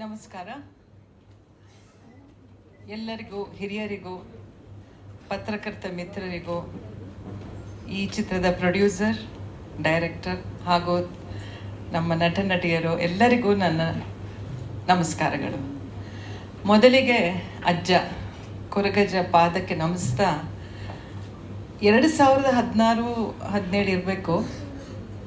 ನಮಸ್ಕಾರ. ಎಲ್ಲರಿಗೂ, ಹಿರಿಯರಿಗೂ, ಪತ್ರಕರ್ತ ಮಿತ್ರರಿಗೂ, ಈ ಚಿತ್ರದ ಪ್ರೊಡ್ಯೂಸರ್, ಡೈರೆಕ್ಟರ್ ಹಾಗೂ ನಮ್ಮ ನಟ ನಟಿಯರು ಎಲ್ಲರಿಗೂ ನನ್ನ ನಮಸ್ಕಾರಗಳು. ಮೊದಲಿಗೆ ಅಜ್ಜ, ಕೊರಗಜ್ಜ ಪಾದಕ್ಕೆ ನಮಿಸ್ತಾ. ಎರಡು ಸಾವಿರದ ಹದಿನಾರು, ಹದಿನೇಳು ಇರಬೇಕು.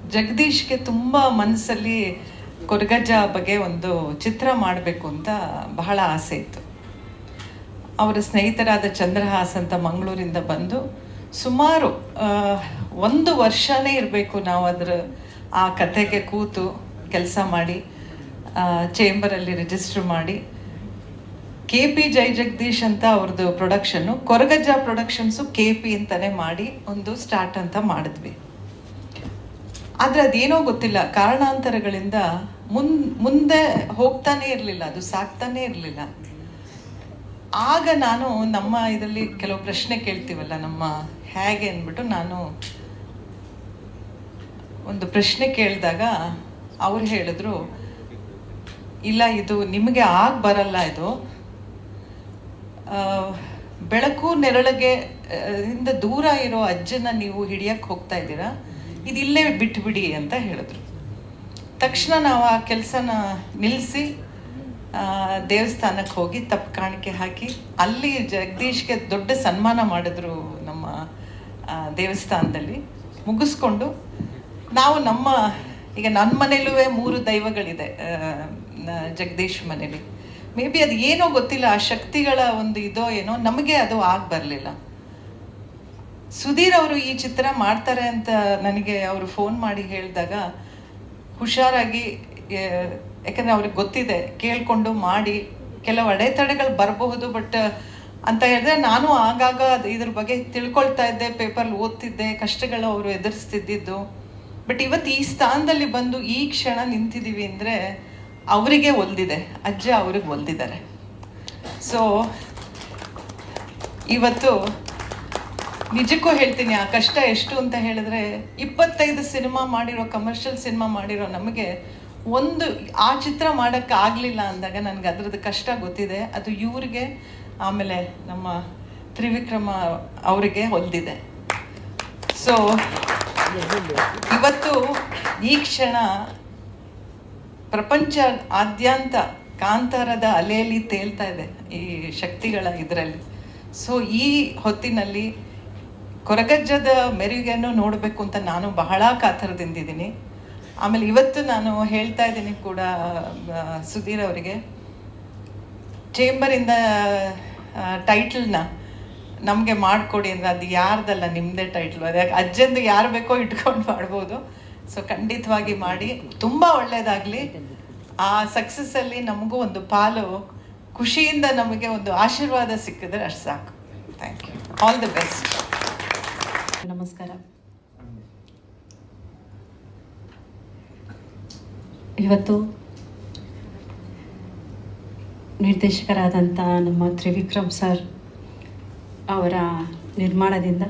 ಜಗದೀಶ್ಗೆ ತುಂಬ ಮನಸ್ಸಲ್ಲಿ ಕೊರಗಜ್ಜ ಬಗ್ಗೆ ಒಂದು ಚಿತ್ರ ಮಾಡಬೇಕು ಅಂತ ಬಹಳ ಆಸೆ ಇತ್ತು. ಅವರ ಸ್ನೇಹಿತರಾದ ಚಂದ್ರಹಾಸ್ ಅಂತ ಮಂಗಳೂರಿಂದ ಬಂದು ಸುಮಾರು ಒಂದು ವರ್ಷನೇ ಇರಬೇಕು ನಾವು ಅದರ, ಆ ಕಥೆಗೆ ಕೂತು ಕೆಲಸ ಮಾಡಿ ಚೇಂಬರಲ್ಲಿ ರಿಜಿಸ್ಟರ್ ಮಾಡಿ. ಕೆ ಪಿ ಜೈ ಜಗದೀಶ್ ಅಂತ ಅವ್ರದ್ದು production Koragajja productions K P ಅಂತಲೇ ಮಾಡಿ ಒಂದು ಸ್ಟಾರ್ಟ್ ಅಂತ ಮಾಡಿದ್ವಿ. ಆದರೆ ಅದೇನೋ ಗೊತ್ತಿಲ್ಲ. ಕಾರಣಾಂತರಗಳಿಂದ ಮುನ್, ಮುಂದೆ ಹೋಗ್ತಾನೆ ಇರಲಿಲ್ಲ, ಅದು ಸಾಕ್ತಾನೆ ಇರಲಿಲ್ಲ. ಆಗ ನಾನು ನಮ್ಮ ಇದರಲ್ಲಿ ಕೆಲವು ಪ್ರಶ್ನೆ ಕೇಳ್ತೀವಲ್ಲ, ನಮ್ಮ ಹೇಗೆ ಅಂದ್ಬಿಟ್ಟು ನಾನು ಒಂದು ಪ್ರಶ್ನೆ ಕೇಳಿದಾಗ ಅವ್ರು ಹೇಳಿದ್ರು, ಇಲ್ಲ, ಇದು ನಿಮಗೆ ಆಗ ಬರಲ್ಲ ಇದು. ಬೆಳಕು ನೆರಳಿಗೆ ಇಂದ ದೂರ ಇರೋ ಅಜ್ಜನ ನೀವು ಹಿಡಿಯಕ್ಕೆ ಹೋಗ್ತಾ ಇದ್ದೀರಾ? ಇದಿಲ್ಲೇ ಬಿಟ್ಬಿಡಿ ಅಂತ ಹೇಳಿದ್ರು. ತಕ್ಷಣ ನಾವು ಆ ಕೆಲಸನ ನಿಲ್ಲಿಸಿ ದೇವಸ್ಥಾನಕ್ಕೆ ಹೋಗಿ ತಪ್ಪು ಕಾಣಿಕೆ ಹಾಕಿ, ಅಲ್ಲಿ ಜಗದೀಶ್ಗೆ ದೊಡ್ಡ ಸನ್ಮಾನ ಮಾಡಿದ್ರು ನಮ್ಮ ದೇವಸ್ಥಾನದಲ್ಲಿ. ಮುಗಿಸ್ಕೊಂಡು ನಾವು ನಮ್ಮ, ಈಗ ನನ್ನ ಮನೇಲೂ ಮೂರು ದೈವಗಳಿದೆ ಜಗದೀಶ್ ಮನೇಲಿ. ಮೇ ಬಿ ಅದು ಏನೋ ಗೊತ್ತಿಲ್ಲ, ಆ ಶಕ್ತಿಗಳ ಒಂದು ಇದೋ ಏನೋ, ನಮಗೆ ಅದು ಆಗ ಬರಲಿಲ್ಲ ಸುಧೀರ್ ಅವರು ಈ ಚಿತ್ರ ಮಾಡ್ತಾರೆ ಅಂತ ನನಗೆ ಅವರು ಫೋನ್ ಮಾಡಿ ಹೇಳಿದಾಗ ಹುಷಾರಾಗಿ ಯಾಕಂದರೆ ಅವ್ರಿಗೆ ಗೊತ್ತಿದೆ, ಕೇಳ್ಕೊಂಡು ಮಾಡಿ, ಕೆಲವು ಅಡೆತಡೆಗಳು ಬರಬಹುದು ಬಟ್ ಅಂತ ಹೇಳಿದ್ರೆ ನಾನು ಆಗಾಗ ಇದ್ರ ಬಗ್ಗೆ ತಿಳ್ಕೊಳ್ತಾ ಇದ್ದೆ ಪೇಪರ್ ಓದ್ತಿದ್ದೆ, ಕಷ್ಟಗಳು ಅವರು ಎದುರಿಸ್ತಿದ್ದಿದ್ದು. ಬಟ್ ಇವತ್ತು ಈ ಸ್ಥಾನದಲ್ಲಿ ಬಂದು ಈ ಕ್ಷಣ ನಿಂತಿದ್ದೀವಿ ಅಂದರೆ ಅವರಿಗೆ ಒಲ್ದಿದೆ, ಅಜ್ಜ ಅವ್ರಿಗೆ ಒಲ್ದಿದ್ದಾರೆ. ಸೊ ಇವತ್ತು ನಿಜಕ್ಕೂ ಹೇಳ್ತೀನಿ, ಆ ಕಷ್ಟ ಎಷ್ಟು ಅಂತ ಹೇಳಿದ್ರೆ ಇಪ್ಪತ್ತೈದು ಸಿನಿಮಾ ಮಾಡಿರೋ ಕಮರ್ಷಿಯಲ್ ಸಿನಿಮಾ ಮಾಡಿರೋ ನಮಗೆ ಒಂದು, ಆ ಚಿತ್ರ ಮಾಡೋಕ್ಕೆ ಆಗಲಿಲ್ಲ ಅಂದಾಗ ನನಗೆ ಅದರದ್ದು ಕಷ್ಟ ಗೊತ್ತಿದೆ. ಅದು ಇವ್ರಿಗೆ, ಆಮೇಲೆ ನಮ್ಮ ತ್ರಿವಿಕ್ರಮ ಅವರಿಗೆ ಹೊಲ್ದಿದೆ. ಸೊ ಇವತ್ತು ಈ ಕ್ಷಣ ಪ್ರಪಂಚ ಆದ್ಯಂತ ಕಾಂತಾರದ ಅಲೆಯಲ್ಲಿ ತೇಲ್ತಾ ಇದೆ ಈ ಶಕ್ತಿಗಳ ಇದರಲ್ಲಿ. ಸೊ ಈ ಹೊತ್ತಿನಲ್ಲಿ ಕೊರಗಜ್ಜದ ಮೆರಿಗೆಯನ್ನು ನೋಡಬೇಕು ಅಂತ ನಾನು ಬಹಳ ಕಾತರದಿಂದಿದ್ದೀನಿ. ಆಮೇಲೆ ಇವತ್ತು ನಾನು ಹೇಳ್ತಾ ಇದ್ದೀನಿ ಕೂಡ ಸುಧೀರ್ ಅವರಿಗೆ. ಚೇಂಬರಿಂದ ಟೈಟಲ್ನ ನಮಗೆ ಮಾಡಿಕೊಡಿ ಅಂದರೆ ಅದು ಯಾರ್ದಲ್ಲ ನಿಮ್ಮದೇ ಟೈಟ್ಲು. ಅದೇ ಅಜ್ಜಂದು ಯಾರು ಬೇಕೋ ಇಟ್ಕೊಂಡು ಮಾಡ್ಬೋದು. ಸೊ ಖಂಡಿತವಾಗಿ ಮಾಡಿ. ತುಂಬ ಒಳ್ಳೆಯದಾಗಲಿ ಆ ಸಕ್ಸಸ್ಸಲ್ಲಿ ನಮಗೂ ಒಂದು ಪಾಲು, ಖುಷಿಯಿಂದ ನಮಗೆ ಒಂದು ಆಶೀರ್ವಾದ ಸಿಕ್ಕಿದ್ರೆ ಅಷ್ಟು ಸಾಕು. Thank you all the best ನಮಸ್ಕಾರ. ಇವತ್ತು ನಿರ್ದೇಶಕರಾದಂಥ ನಮ್ಮ ತ್ರಿವಿಕ್ರಮ್ ಸರ್ ಅವರ ನಿರ್ಮಾಣದಿಂದ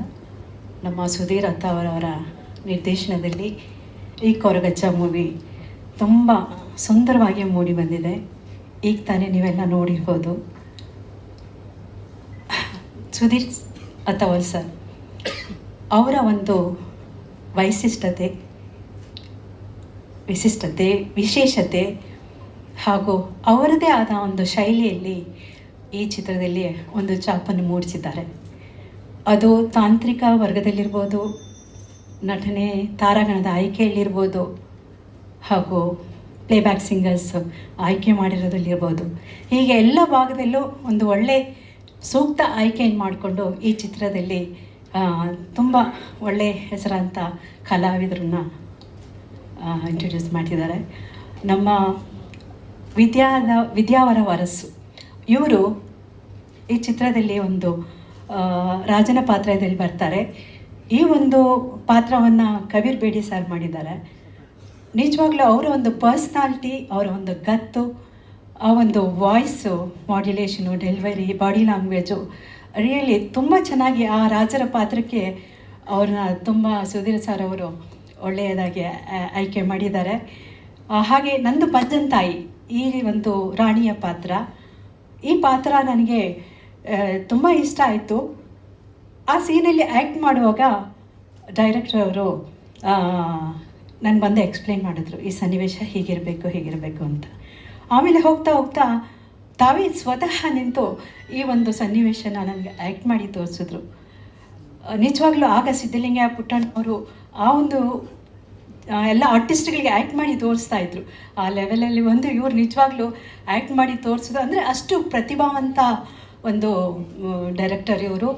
ನಮ್ಮ ಸುಧೀರ್ ಅತ್ತ ಅವರವರ ನಿರ್ದೇಶನದಲ್ಲಿ ಈ ಕೊರಗಜ್ಜ ಮೂವಿ ತುಂಬ ಸುಂದರವಾಗಿ ಮೂಡಿ ಬಂದಿದೆ. ಈಗ ತಾನೇ ನೀವೆಲ್ಲ ನೋಡಿರ್ಬೋದು. ಸುಧೀರ್ ಅಥವಾ ಸರ್. ಅವರ ಒಂದು ವೈಶಿಷ್ಟ್ಯತೆ ವಿಶಿಷ್ಟತೆ ವಿಶೇಷತೆ ಹಾಗೂ ಅವರದೇ ಆದ ಒಂದು ಶೈಲಿಯಲ್ಲಿ ಈ ಚಿತ್ರದಲ್ಲಿ ಒಂದು ಚಾಪನ್ನು ಮೂಡಿಸಿದ್ದಾರೆ. ಅದು ತಾಂತ್ರಿಕ ವರ್ಗದಲ್ಲಿರ್ಬೋದು, ನಟನೆ ತಾರಾಗಣದ ಆಯ್ಕೆಯಲ್ಲಿರ್ಬೋದು ಹಾಗೂ ಪ್ಲೇಬ್ಯಾಕ್ ಸಿಂಗರ್ಸ್ ಆಯ್ಕೆ ಮಾಡಿರೋದಲ್ಲಿರ್ಬೋದು. ಹೀಗೆ ಎಲ್ಲ ಭಾಗದಲ್ಲೂ ಒಂದು ಒಳ್ಳೆ ಸೂಕ್ತ ಆಯ್ಕೆಯನ್ನು ಮಾಡಿಕೊಂಡು ಈ ಚಿತ್ರದಲ್ಲಿ ತುಂಬ ಒಳ್ಳೆ ಹೆಸರಾಂತ ಕಲಾವಿದರನ್ನ ಇಂಟ್ರೊಡ್ಯೂಸ್ ಮಾಡಿದ್ದಾರೆ ನಮ್ಮ ವಿದ್ಯಾದ, ವಿದ್ಯಾವರ ವರಸ್ಸು ಇವರು ಈ ಚಿತ್ರದಲ್ಲಿ ಒಂದು ರಾಜನ ಪಾತ್ರದಲ್ಲಿ ಬರ್ತಾರೆ. ಈ ಒಂದು ಪಾತ್ರವನ್ನು ಕಬೀರ್ ಬೇಡಿ ಸರ್ ಮಾಡಿದ್ದಾರೆ. ನಿಜವಾಗ್ಲೂ ಅವರ ಒಂದು ಪರ್ಸ್ನಾಲಿಟಿ ಅವರ ಒಂದು ಗತ್ತು, ಆ ಒಂದು voice modulation delivery body language really ತುಂಬ ಚೆನ್ನಾಗಿ ಆ ರಾಜರ ಪಾತ್ರಕ್ಕೆ ಅವ್ರನ್ನ ತುಂಬ ಸುಧೀರ್ ಸರ್ ಅವರು ಒಳ್ಳೆಯದಾಗಿ ಆಯ್ಕೆ ಮಾಡಿದ್ದಾರೆ. ಹಾಗೆ ನಂದು ಪಜ್ಜನ್ ತಾಯಿ, ಈ ಒಂದು ರಾಣಿಯ ಪಾತ್ರ. ಈ ಪಾತ್ರ ನನಗೆ ತುಂಬ ಇಷ್ಟ ಆಯಿತು. ಆ ಸೀನಲ್ಲಿ ಆ್ಯಕ್ಟ್ ಮಾಡುವಾಗ ಡೈರೆಕ್ಟರ್ ಅವರು ನಾನು ಬಂದು ಎಕ್ಸ್ಪ್ಲೈನ್ ಮಾಡಿದ್ರು, ಈ ಸನ್ನಿವೇಶ ಹೀಗಿರಬೇಕು ಹೀಗಿರಬೇಕು ಅಂತ. ಆಮೇಲೆ ಹೋಗ್ತಾ ಹೋಗ್ತಾ ತಾವೇ ಸ್ವತಃ ನಿಂತು ಈ ಒಂದು ಸನ್ನಿವೇಶನ ನನಗೆ ಆ್ಯಕ್ಟ್ ಮಾಡಿ ತೋರಿಸಿದ್ರು. ನಿಜವಾಗ್ಲೂ ಆಗ ಸಿದ್ಧಲಿಂಗ ಪುಟ್ಟಣ್ಣವರು ಆ ಒಂದು ಎಲ್ಲ ಆರ್ಟಿಸ್ಟ್ಗಳಿಗೆ ಆ್ಯಕ್ಟ್ ಮಾಡಿ ತೋರಿಸ್ತಾ ಇದ್ರು. ಆ ಲೆವೆಲಲ್ಲಿ ಒಂದು ಇವರು ನಿಜವಾಗ್ಲೂ ಆ್ಯಕ್ಟ್ ಮಾಡಿ ತೋರಿಸೋದು ಅಂದರೆ ಅಷ್ಟು ಪ್ರತಿಭಾವಂತ ಒಂದು ಡೈರೆಕ್ಟರ್ ಇವರು.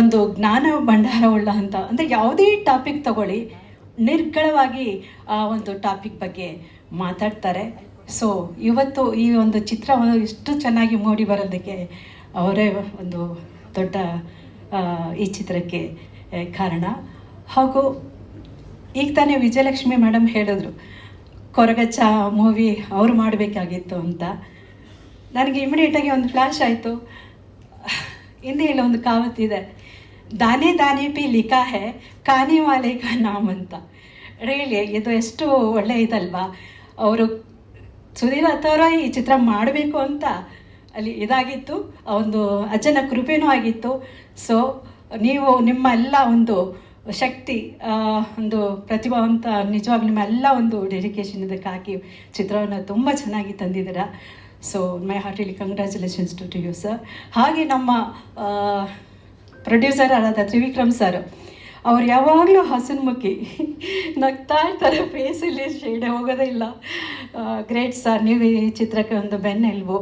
ಒಂದು ಜ್ಞಾನ ಭಂಡಾರವುಳ್ಳ ಅಂತ. ಅಂದರೆ ಯಾವುದೇ ಟಾಪಿಕ್ ತಗೊಳ್ಳಿ, ನಿರ್ಗಳವಾಗಿ ಆ ಒಂದು ಟಾಪಿಕ್ ಬಗ್ಗೆ ಮಾತಾಡ್ತಾರೆ. ಸೊ ಇವತ್ತು ಈ ಒಂದು ಚಿತ್ರವನ್ನು ಇಷ್ಟು ಚೆನ್ನಾಗಿ ಮೂಡಿ ಬರೋದಕ್ಕೆ ಅವರೇ ಒಂದು ದೊಡ್ಡ ಈ ಚಿತ್ರಕ್ಕೆ ಕಾರಣ. ಹಾಗೂ ಈಗ ತಾನೇ ವಿಜಯಲಕ್ಷ್ಮಿ ಮೇಡಮ್ ಹೇಳಿದ್ರು, ಕೊರಗಚ್ಚ ಮೂವಿ ಅವರು ಮಾಡಬೇಕಾಗಿತ್ತು ಅಂತ. ನನಗೆ ಇಮಿಡಿಯೇಟಾಗಿ ಒಂದು ಫ್ಲ್ಯಾಶ್ ಆಯಿತು. ಇಲ್ಲ ಒಂದು ಕಾವತ್ತಿದೆ ದಾನೆ ದಾನೆ ಪಿ ಲಿಖಾ ಹೇ, ಕಾನಿ ವಾಲೆ ಕಾ ನಾಮ್ ಅಂತ. ರೇಳಿ ಇದು ಎಷ್ಟು ಒಳ್ಳೆ ಇದಲ್ವಾ? ಅವರು ಸುಧೀರ್ ಅಥವರ ಈ ಚಿತ್ರ ಮಾಡಬೇಕು ಅಂತ ಅಲ್ಲಿ ಇದಾಗಿತ್ತು. ಒಂದು ಅಜ್ಜನ ಕೃಪೆನೂ ಆಗಿತ್ತು. ಸೊ ನೀವು ನಿಮ್ಮ ಎಲ್ಲ ಒಂದು ಶಕ್ತಿ ಒಂದು ಪ್ರತಿಭಾವಂತ, ನಿಜವಾಗ್ಲೂ ನಿಮ್ಮ ಎಲ್ಲ ಒಂದು ಡೆಡಿಕೇಶನ್ ಇದಕ್ಕೆ ಹಾಕಿ ಚಿತ್ರವನ್ನು ತುಂಬ ಚೆನ್ನಾಗಿ ತಂದಿದ್ದೀರಾ. So my heartily congratulations to to you sir ಹಾಗೆ ನಮ್ಮ ಪ್ರೊಡ್ಯೂಸರ್ ಆದ ತ್ರಿವಿಕ್ರಮ್ ಸರ್ ಅವ್ರು ಯಾವಾಗಲೂ ಹಸನ್ಮುಖಿ ನಗ್ತಾ ಇರ್ತಾರೆ ಫೇಸಲ್ಲಿ ಶೇಡೆ ಹೋಗೋದೇ ಇಲ್ಲ. ಗ್ರೇಟ್ ಸರ್ ನೀವು ಈ ಚಿತ್ರಕ್ಕೆ ಒಂದು ಬೆನ್ನೆಲುಬು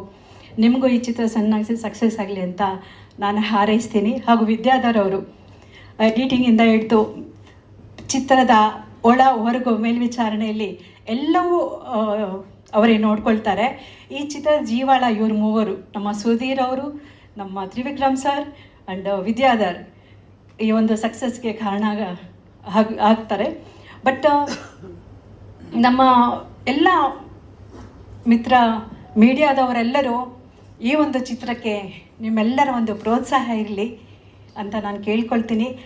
ನಿಮಗೂ ಈ ಚಿತ್ರ ಸಣ್ಣಾಗಿಸಿ ಸಕ್ಸಸ್ ಆಗಲಿ ಅಂತ ನಾನು ಹಾರೈಸ್ತೀನಿ. ಹಾಗೂ ವಿದ್ಯಾಧರ್ ಅವರು ಎಡಿಟಿಂಗಿಂದ ಹಿಡಿದು ಚಿತ್ರದ ಒಳ, ಹೊರಗು ಮೇಲ್ವಿಚಾರಣೆಯಲ್ಲಿ ಎಲ್ಲವೂ ಅವರೇ ನೋಡ್ಕೊಳ್ತಾರೆ. ಈ ಚಿತ್ರ ಜೀವಾಳ ಇವರು ಮೂವರು. ನಮ್ಮ ಸುಧೀರ್ ಅವರು, ನಮ್ಮ ತ್ರಿವಿಕ್ರಮ್ ಸರ್ ಆ್ಯಂಡ್ ವಿದ್ಯಾಧರ್. ಈ ಒಂದು ಸಕ್ಸಸ್ಗೆ ಕಾರಣ ಆಗ- ಆಗ್ತಾರೆ. ಬಟ್ ನಮ್ಮ ಎಲ್ಲ ಮಿತ್ರ, ಮೀಡಿಯಾದವರೆಲ್ಲರೂ ಈ ಒಂದು ಚಿತ್ರಕ್ಕೆ ನಿಮ್ಮೆಲ್ಲರ ಒಂದು ಪ್ರೋತ್ಸಾಹ ಇರಲಿ ಅಂತ ನಾನು ಕೇಳ್ಕೊಳ್ತೀನಿ.